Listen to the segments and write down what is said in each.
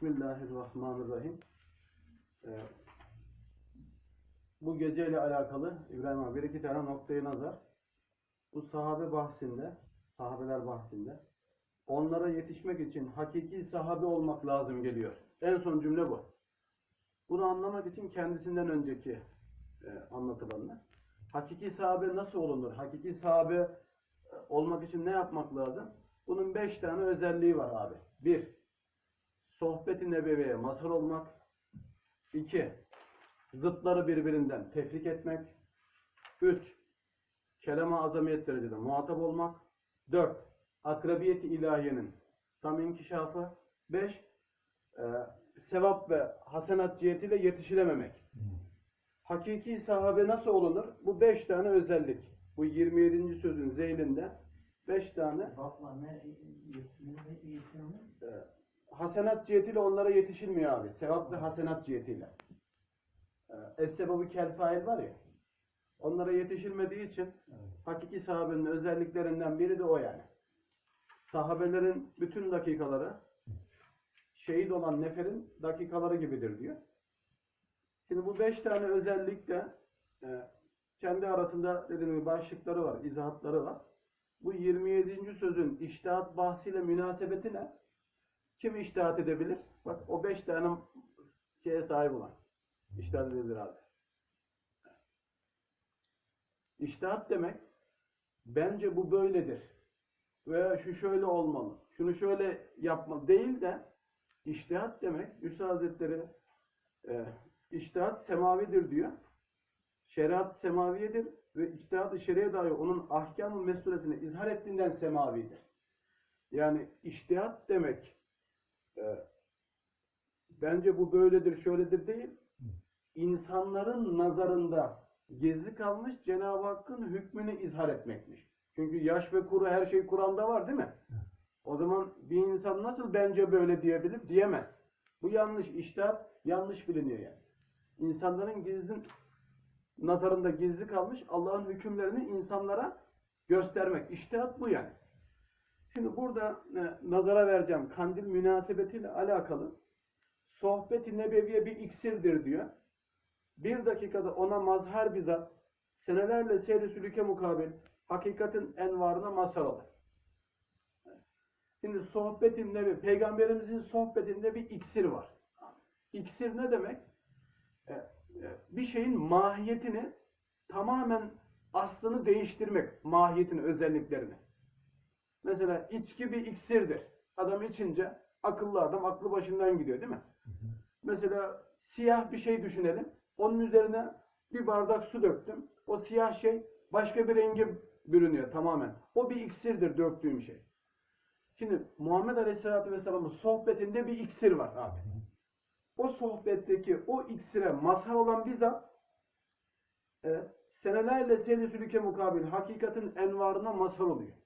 Bismillahirrahmanirrahim. Ee, bu geceyle alakalı İbrahim abi bir iki tane noktayı nazar. Bu sahabe bahsinde, sahabeler bahsinde onlara yetişmek için hakiki sahabe olmak lazım geliyor. En son cümle bu. Bunu anlamak için kendisinden önceki e, anlatılanlar. Hakiki sahabe nasıl olunur? Hakiki sahabe e, olmak için ne yapmak lazım? Bunun beş tane özelliği var abi. Bir, sohbet-i nebeviye mazhar olmak. İki, zıtları birbirinden tefrik etmek. Üç, kelama azamiyet derecede muhatap olmak. Dört, akrabiyet-i ilahiyenin tam inkişafı. Beş, e, sevap ve hasenat cihetiyle yetişilememek. Hakiki sahabe nasıl olunur? Bu beş tane özellik. Bu 27. sözün zeylinde beş tane Bakma ne yetişmeni eğitimi e, hasenat cihetiyle onlara yetişilmiyor abi. Sevap ve hasenat cihetiyle. E, Es-sebabı kel fail var ya. Onlara yetişilmediği için hakiki sahabenin özelliklerinden biri de o yani. Sahabelerin bütün dakikaları şehit olan neferin dakikaları gibidir diyor. Şimdi bu beş tane özellik de e, kendi arasında dediğim gibi başlıkları var, izahatları var. Bu 27. sözün iştihat bahsiyle münasebeti ne? Kim iştihat edebilir? Bak o beş tane şeye sahip olan. İştihat edebilir abi. İştihat demek bence bu böyledir. Veya şu şöyle olmalı. Şunu şöyle yapmalı değil de iştihat demek Yusuf Hazretleri e, iştihat semavidir diyor. Şeriat semaviyedir ve içtihat-ı şeriye dair onun ahkam-ı mesulesini izhar ettiğinden semavidir. Yani iştihat demek e, bence bu böyledir, şöyledir değil. İnsanların nazarında gizli kalmış Cenab-ı Hakk'ın hükmünü izhar etmekmiş. Çünkü yaş ve kuru her şey Kur'an'da var değil mi? O zaman bir insan nasıl bence böyle diyebilir? Diyemez. Bu yanlış. İştihat yanlış biliniyor yani. İnsanların gizli nazarında gizli kalmış Allah'ın hükümlerini insanlara göstermek. İştihat bu yani. Şimdi burada e, nazara vereceğim kandil münasebetiyle alakalı sohbeti nebeviye bir iksirdir diyor. Bir dakikada ona mazhar bir senelerle seyri sülüke mukabil hakikatin envarına mazhar olur. Şimdi sohbetin nebi, peygamberimizin sohbetinde bir iksir var. İksir ne demek? E, e, bir şeyin mahiyetini tamamen aslını değiştirmek, mahiyetin özelliklerini. Mesela içki bir iksirdir. Adam içince akıllı adam aklı başından gidiyor değil mi? Mesela siyah bir şey düşünelim. Onun üzerine bir bardak su döktüm. O siyah şey başka bir renge bürünüyor tamamen. O bir iksirdir döktüğüm şey. Şimdi Muhammed Aleyhisselatü Vesselam'ın sohbetinde bir iksir var abi. O sohbetteki o iksire mazhar olan bir zat e, senelerle seyri sülüke mukabil hakikatin envarına mazhar oluyor.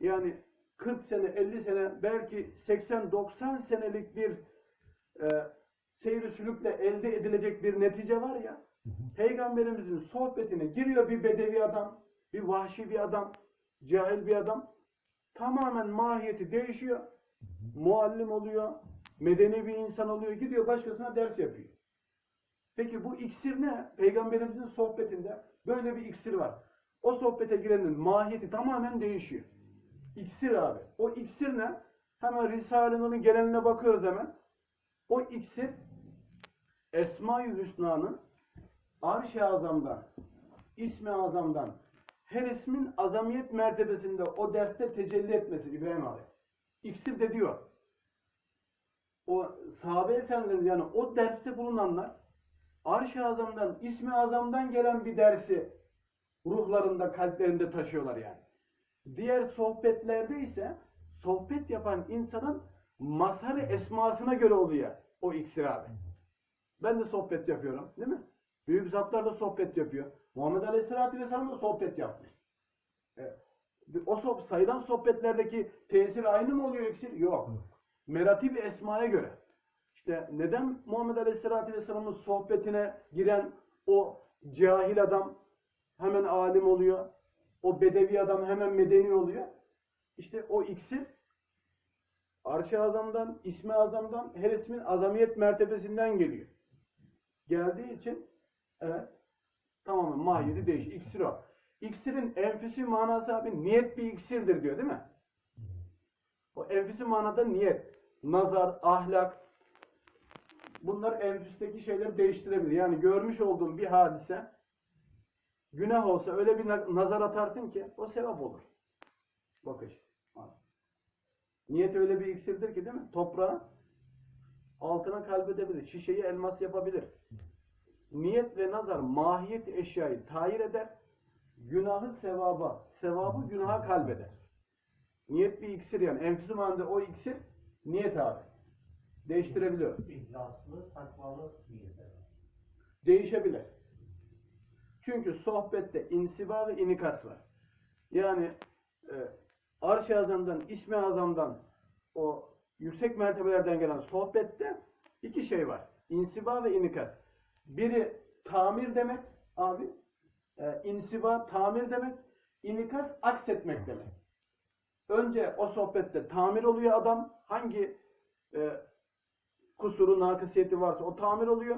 Yani 40 sene, 50 sene, belki 80-90 senelik bir e, seyri sülükle elde edilecek bir netice var ya, Peygamberimizin sohbetine giriyor bir bedevi adam, bir vahşi bir adam, cahil bir adam, tamamen mahiyeti değişiyor, muallim oluyor, medeni bir insan oluyor, gidiyor başkasına ders yapıyor. Peki bu iksir ne? Peygamberimizin sohbetinde böyle bir iksir var. O sohbete girenin mahiyeti tamamen değişiyor. İksir abi. O iksir ne? Hemen Risale-i Nur'un geneline bakıyoruz hemen. O iksir Esma-i Hüsna'nın Arş-ı Azam'dan, İsmi Azam'dan her ismin azamiyet mertebesinde o derste tecelli etmesi İbrahim abi. İksir de diyor. O sahabe efendilerimiz yani o derste bulunanlar Arş-ı Azam'dan, İsmi Azam'dan gelen bir dersi ruhlarında, kalplerinde taşıyorlar yani. Diğer sohbetlerde ise sohbet yapan insanın mazharı esmasına göre oluyor o iksir abi. Ben de sohbet yapıyorum değil mi? Büyük zatlar da sohbet yapıyor. Muhammed Aleyhisselatü Vesselam da sohbet yapmış. E, o soh sayılan sohbetlerdeki tesir aynı mı oluyor iksir? Yok. Meratib esmaya göre. İşte neden Muhammed Aleyhisselatü Vesselam'ın sohbetine giren o cahil adam hemen alim oluyor. O bedevi adam hemen medeni oluyor. İşte o iksir Arş-ı Azam'dan, İsmi Azam'dan, her ismin azamiyet mertebesinden geliyor. Geldiği için evet tamamen mahiyeti değişiyor. İksir o. İksirin enfüsü manası abi niyet bir iksirdir diyor değil mi? O enfüsü manada niyet, nazar, ahlak bunlar enfüsteki şeyleri değiştirebilir. Yani görmüş olduğun bir hadise günah olsa öyle bir na- nazar atarsın ki o sevap olur. Bakış. Niyet öyle bir iksirdir ki değil mi? Toprağı altına kalbedebilir. Şişeyi elmas yapabilir. Niyet ve nazar mahiyet eşyayı tayir eder. Günahı sevaba, sevabı günaha kalbeder. Niyet bir iksir yani. Enfüsü manada o iksir niyet abi. Değiştirebiliyor. İhlaslı, takvalı niyet. Değişebilir. Çünkü sohbette insiba ve inikas var. Yani e, arş-ı azamdan, ismi azamdan o yüksek mertebelerden gelen sohbette iki şey var. İnsiba ve inikas. Biri tamir demek abi. E, insiba tamir demek. İnikas aksetmek demek. Önce o sohbette tamir oluyor adam. Hangi e, kusuru, nakısiyeti varsa o tamir oluyor.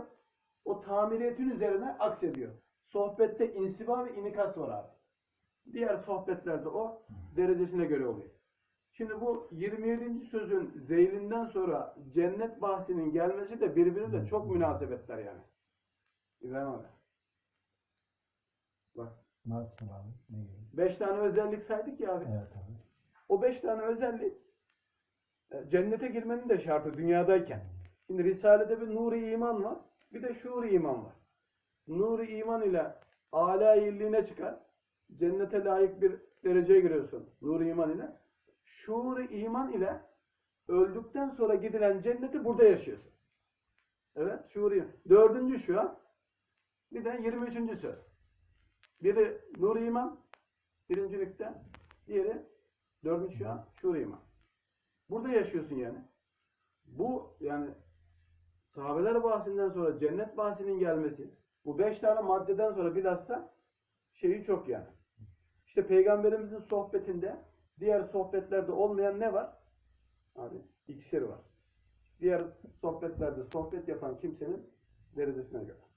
O tamiriyetin üzerine aksediyor. Sohbette insiba ve inikas var abi. Diğer sohbetlerde o derecesine göre oluyor. Şimdi bu 27. sözün zeylinden sonra cennet bahsinin gelmesi de birbiriyle çok münasebetler yani. İbrahim abi. Bak. Nasıl abi? Ne? Beş tane özellik saydık ya abi. Evet abi. O beş tane özellik e, cennete girmenin de şartı dünyadayken. Şimdi Risale'de bir nuri iman var. Bir de şuur iman var. Nuri iman ile âlâ illiğine çıkar. Cennete layık bir dereceye giriyorsun. Nuri iman ile. Şuur iman ile öldükten sonra gidilen cenneti burada yaşıyorsun. Evet, şuur iman. Dördüncü şu an. Bir de 23. söz. Biri nur iman, birincilikte. Diğeri dördüncü şu an şuur iman. Burada yaşıyorsun yani. Bu yani sahabeler bahsinden sonra cennet bahsinin gelmesi, bu beş tane maddeden sonra bilhassa şeyi çok yani. İşte peygamberimizin sohbetinde diğer sohbetlerde olmayan ne var? Abi iksir var. Diğer sohbetlerde sohbet yapan kimsenin derecesine göre.